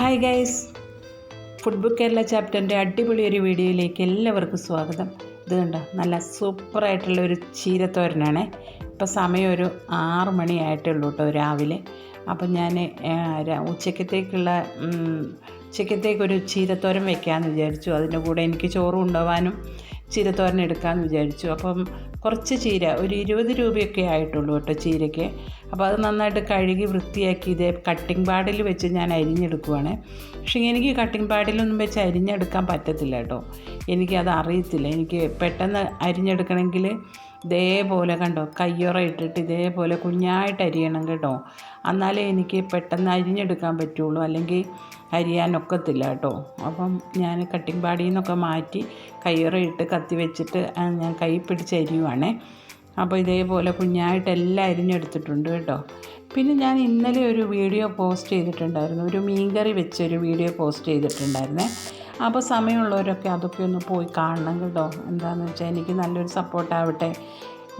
Hi guys food book Kerala ചാപ്റ്ററിന്റെ അടിപൊളി ഒരു വീഡിയോയിലേക്ക് എല്ലാവർക്കും സ്വാഗതം. ഇത് കണ്ടോ? നല്ല സൂപ്പറായിട്ടുള്ള ഒരു ചീരത്തോരനാണ്. ഇപ്പോൾ സമയം ഒരു ആറ് മണിയായിട്ടേ ഉള്ളൂ കേട്ടോ രാവിലെ. അപ്പം ഞാൻ ഉച്ചക്കത്തേക്കുള്ള ഉച്ചക്കത്തേക്കൊരു ചീരത്തോരൻ വെക്കാമെന്ന് വിചാരിച്ചു. അതിന്റെ കൂടെ എനിക്ക് ചോറ് കൊണ്ടുപോകാനും ചീരത്തോരൻ എടുക്കാമെന്ന് വിചാരിച്ചു. അപ്പം കുറച്ച് ചീര ഒരു ഇരുപത് രൂപയൊക്കെ ആയിട്ടുള്ളൂ കേട്ടോ ചീരയ്ക്ക്. അപ്പോൾ അത് നന്നായിട്ട് കഴുകി വൃത്തിയാക്കി ഇതേ കട്ടിംഗ് പാഡിൽ വെച്ച് ഞാൻ അരിഞ്ഞെടുക്കുവാണ്. പക്ഷേ എനിക്ക് കട്ടിംഗ് പാഡിലൊന്നും വെച്ച് അരിഞ്ഞെടുക്കാൻ പറ്റത്തില്ല കേട്ടോ. എനിക്കത് അറിയത്തില്ല. എനിക്ക് പെട്ടെന്ന് അരിഞ്ഞെടുക്കണമെങ്കിൽ ഇതേപോലെ കണ്ടോ കയ്യൊറ ഇട്ടിട്ട് ഇതേപോലെ കുഞ്ഞായിട്ട് അരിയണം കേട്ടോ. എന്നാലേ എനിക്ക് പെട്ടെന്ന് അരിഞ്ഞെടുക്കാൻ പറ്റുള്ളൂ. അല്ലെങ്കിൽ അരിയാനൊക്കത്തില്ല കേട്ടോ. അപ്പം ഞാൻ കട്ടിംഗ് പാടിയിൽ നിന്നൊക്കെ മാറ്റി കയ്യറയിട്ട് കത്തി വെച്ചിട്ട് ഞാൻ കൈ പിടിച്ച് അരിയുവാണേ. അപ്പോൾ ഇതേപോലെ കുഞ്ഞായിട്ട് എല്ലാം അരിഞ്ഞെടുത്തിട്ടുണ്ട് കേട്ടോ. പിന്നെ ഞാൻ ഇന്നലെ ഒരു വീഡിയോ പോസ്റ്റ് ചെയ്തിട്ടുണ്ടായിരുന്നു. ഒരു മീൻകറി വെച്ചൊരു വീഡിയോ പോസ്റ്റ് ചെയ്തിട്ടുണ്ടായിരുന്നേ. അപ്പോൾ സമയമുള്ളവരൊക്കെ അതൊക്കെ ഒന്ന് പോയി കാണണം കേട്ടോ. എന്താണെന്ന് വെച്ചാൽ എനിക്ക് നല്ലൊരു സപ്പോർട്ടാവട്ടെ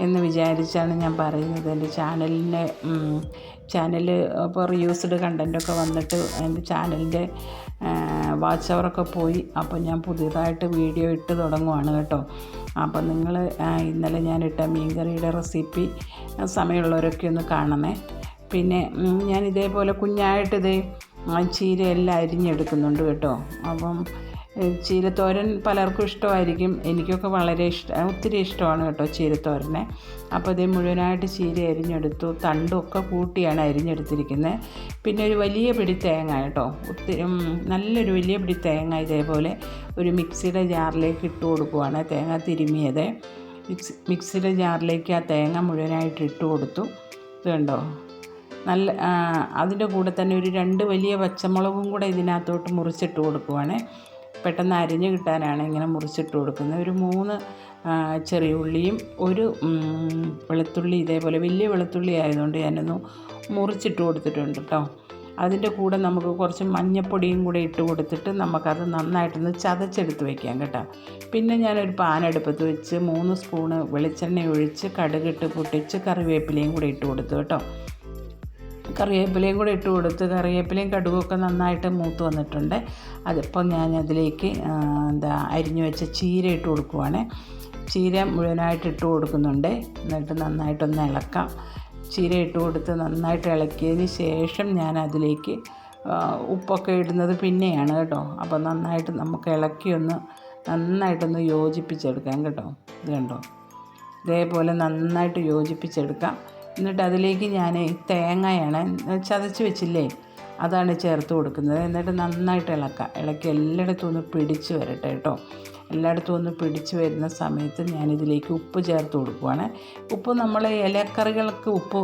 എന്ന് വിചാരിച്ചാണ് ഞാൻ പറയുന്നത്. എന്റെ ചാനലിന്റെ ചാനൽ ഇപ്പോൾ റിയൂസ്ഡ് കണ്ടന്റൊക്കെ വന്നിട്ട് എന്റെ ചാനലിന്റെ വാച്ച് അവറൊക്കെ പോയി. അപ്പോൾ ഞാൻ പുതിയതായിട്ട് വീഡിയോ ഇട്ട് തുടങ്ങുവാണ് കേട്ടോ. അപ്പോൾ നിങ്ങൾ ഇന്നലെ ഞാൻ ഇട്ട മീൻകറിയുടെ റെസിപ്പി സമയമുള്ളവരൊക്കെ ഒന്ന് കാണണേ. പിന്നെ ഞാൻ ഇതേപോലെ കുഞ്ഞായിട്ട് ഇതേ ചീരയെല്ലാം അരിഞ്ഞെടുക്കുന്നുണ്ട് കേട്ടോ. അപ്പം ചീരത്തോരൻ പലർക്കും ഇഷ്ടമായിരിക്കും. എനിക്കൊക്കെ വളരെ ഇഷ്ടം ഒത്തിരി ഇഷ്ടമാണ് കേട്ടോ ചീരത്തോരനെ. അപ്പോൾ ഇത് മുഴുവനായിട്ട് ചീര അരിഞ്ഞെടുത്തു. തണ്ടൊക്കെ കൂട്ടിയാണ് അരിഞ്ഞെടുത്തിരിക്കുന്നത് പിന്നെ ഒരു വലിയ പിടി തേങ്ങ കേട്ടോ. ഒത്തിരി നല്ലൊരു വലിയ പിടി തേങ്ങ ഇതേപോലെ ഒരു മിക്സിയുടെ ജാറിലേക്ക് ഇട്ട് കൊടുക്കുവാണ് തേങ്ങ തിരുമിയത്. മിക്സ് മിക്സിയുടെ ജാറിലേക്ക് ആ തേങ്ങ മുഴുവനായിട്ട് ഇട്ട് കൊടുത്തു. ഇത് കണ്ടോ നല്ല അതിന്റെ കൂടെ തന്നെ ഒരു രണ്ട് വലിയ പച്ചമുളകും കൂടെ ഇതിനകത്തോട്ട് മുറിച്ചിട്ട് കൊടുക്കുവാണ്. പെട്ടെന്ന് അരിഞ്ഞ് കിട്ടാനാണ് ഇങ്ങനെ മുറിച്ചിട്ട് കൊടുക്കുന്നത്. ഒരു മൂന്ന് ചെറിയ ഉള്ളിയും ഒരു വെളുത്തുള്ളി ഇതേപോലെ വലിയ വെളുത്തുള്ളി ആയതുകൊണ്ട് ഞാനൊന്ന് മുറിച്ചിട്ട് കൊടുത്തിട്ടുണ്ട് കേട്ടോ അതിന്റെ കൂടെ നമുക്ക് കുറച്ച് മഞ്ഞപ്പൊടിയും കൂടെ ഇട്ട് കൊടുത്തിട്ട് നമുക്കത് നന്നായിട്ടൊന്ന് ചതച്ചെടുത്ത് വയ്ക്കാം കേട്ടോ. പിന്നെ ഞാനൊരു പാനെടുപ്പത്ത് വെച്ച് മൂന്ന് സ്പൂണ് വെളിച്ചെണ്ണ ഒഴിച്ച് കടുകിട്ട് പൊട്ടിച്ച് കറിവേപ്പിലയും കൂടെ ഇട്ട് കൊടുത്തു കേട്ടോ. കറിവേപ്പിലയും കൂടെ ഇട്ട് കൊടുത്ത് കറിവേപ്പിലയും കടുകൊക്കെ നന്നായിട്ട് മൂത്ത് വന്നിട്ടുണ്ട്. അതിപ്പോൾ ഞാൻ അതിലേക്ക് എന്താ അരിഞ്ഞു വെച്ച ചീര ഇട്ട് കൊടുക്കുവാണ്. ചീര മുഴുവനായിട്ട് ഇട്ട് കൊടുക്കുന്നുണ്ട്. എന്നിട്ട് നന്നായിട്ടൊന്ന് ഇളക്കാം. ചീര ഇട്ട് കൊടുത്ത് നന്നായിട്ട് ഇളക്കിയതിന് ശേഷം ഞാൻ അതിലേക്ക് ഉപ്പൊക്കെ ഇടുന്നത് പിന്നെയാണ് കേട്ടോ. അപ്പോൾ നന്നായിട്ട് നമുക്ക് ഇളക്കിയൊന്ന് നന്നായിട്ടൊന്ന് യോജിപ്പിച്ചെടുക്കാം കേട്ടോ. ഇത് കണ്ടോ? ഇതേപോലെ നന്നായിട്ട് യോജിപ്പിച്ചെടുക്കാം. എന്നിട്ട് അതിലേക്ക് ഞാൻ തേങ്ങയാണ് ചതച്ച് വെച്ചില്ലേ അതാണ് ചേർത്ത് കൊടുക്കുന്നത്. എന്നിട്ട് നന്നായിട്ട് ഇളക്കുക ഇളക്കി എല്ലായിടത്തും ഒന്ന് പിടിച്ച് വരട്ടെ കേട്ടോ. എല്ലായിടത്തും ഒന്ന് പിടിച്ച് വരുന്ന സമയത്ത് ഞാനിതിലേക്ക് ഉപ്പ് ചേർത്ത് കൊടുക്കുവാണ്. ഉപ്പ് നമ്മൾ ഇലക്കറികൾക്ക് ഉപ്പ്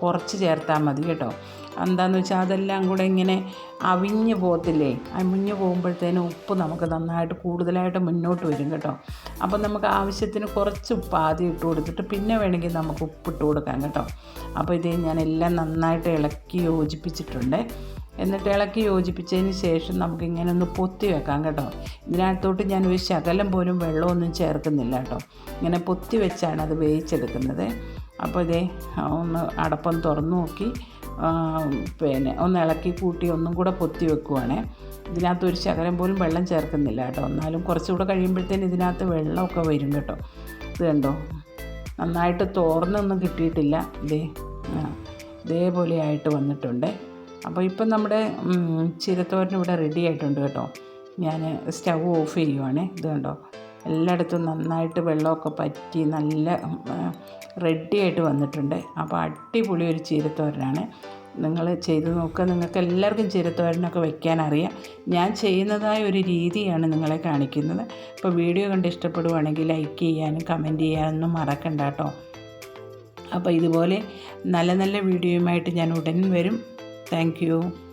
കുറച്ച് ചേർത്താൽ മതി കേട്ടോ. എന്താണെന്ന് വെച്ചാൽ അതെല്ലാം കൂടെ ഇങ്ങനെ അവിഞ്ഞ് പോകത്തില്ലേ? അവിഞ്ഞ് പോകുമ്പോഴത്തേനും ഉപ്പ് നമുക്ക് നന്നായിട്ട് കൂടുതലായിട്ട് മുന്നോട്ട് വരും കേട്ടോ. അപ്പം നമുക്ക് ആവശ്യത്തിന് കുറച്ച് ഉപ്പ് ആദ്യം ഇട്ട് കൊടുത്തിട്ട് പിന്നെ വേണമെങ്കിൽ നമുക്ക് ഉപ്പ് ഇട്ട് കൊടുക്കാം കേട്ടോ. അപ്പോൾ ഇത് ഞാൻ എല്ലാം നന്നായിട്ട് ഇളക്കി യോജിപ്പിച്ചിട്ടുണ്ട്. എന്നിട്ട് ഇളക്കി യോജിപ്പിച്ചതിന് ശേഷം നമുക്ക് ഇങ്ങനെ ഒന്ന് പൊത്തി വെക്കാം കേട്ടോ. ഇതിനകത്തോട്ട് ഞാൻ ഒരു ശകലം പോലും വെള്ളമൊന്നും ചേർക്കുന്നില്ല കേട്ടോ. ഇങ്ങനെ പൊത്തി വെച്ചാണ് അത് വേവിച്ചെടുക്കുന്നത്. അപ്പോൾ ഇതേ ഒന്ന് അടപ്പം തുറന്നു നോക്കി. പിന്നെ ഒന്ന് ഇളക്കി കൂട്ടി ഒന്നും കൂടെ പൊത്തി വെക്കുവാണേ. ഇതിനകത്ത് ഒരു ശകലം പോലും വെള്ളം ചേർക്കുന്നില്ല കേട്ടോ. എന്നാലും കുറച്ചുകൂടെ കഴിയുമ്പോഴത്തേന് ഇതിനകത്ത് വെള്ളമൊക്കെ വരും കേട്ടോ. ഇത് കണ്ടോ? നന്നായിട്ട് തോർന്നൊന്നും കിട്ടിയിട്ടില്ല. ഇതേ ഇതേപോലെ ആയിട്ട് വന്നിട്ടുണ്ട്. അപ്പോൾ ഇപ്പം നമ്മുടെ ചീരത്തോരൻ ഇവിടെ റെഡി ആയിട്ടുണ്ട് കേട്ടോ. ഞാൻ സ്റ്റൗ ഓഫ് ചെയ്യുവാണേ. ഇത് കണ്ടോ? എല്ലായിടത്തും നന്നായിട്ട് വെള്ളമൊക്കെ പറ്റി നല്ല റെഡി ആയിട്ട് വന്നിട്ടുണ്ട്. അപ്പോൾ അടിപൊളി ഒരു ചീരത്തോരനാണ്. നിങ്ങൾ ചെയ്ത് നോക്കുക നിങ്ങൾക്ക് എല്ലാവർക്കും ചീരത്തോരനൊക്കെ വെക്കാൻ അറിയാം. ഞാൻ ചെയ്യുന്നതായ ഒരു രീതിയാണ് നിങ്ങളെ കാണിക്കുന്നത്. അപ്പോൾ വീഡിയോ കണ്ട് ഇഷ്ടപ്പെടുവാണെങ്കിൽ ലൈക്ക് ചെയ്യാനും കമന്റ് ചെയ്യാനൊന്നും മറക്കണ്ട കേട്ടോ. അപ്പോൾ ഇതുപോലെ നല്ല നല്ല വീഡിയോയുമായിട്ട് ഞാൻ ഉടൻ വരും. Thank you.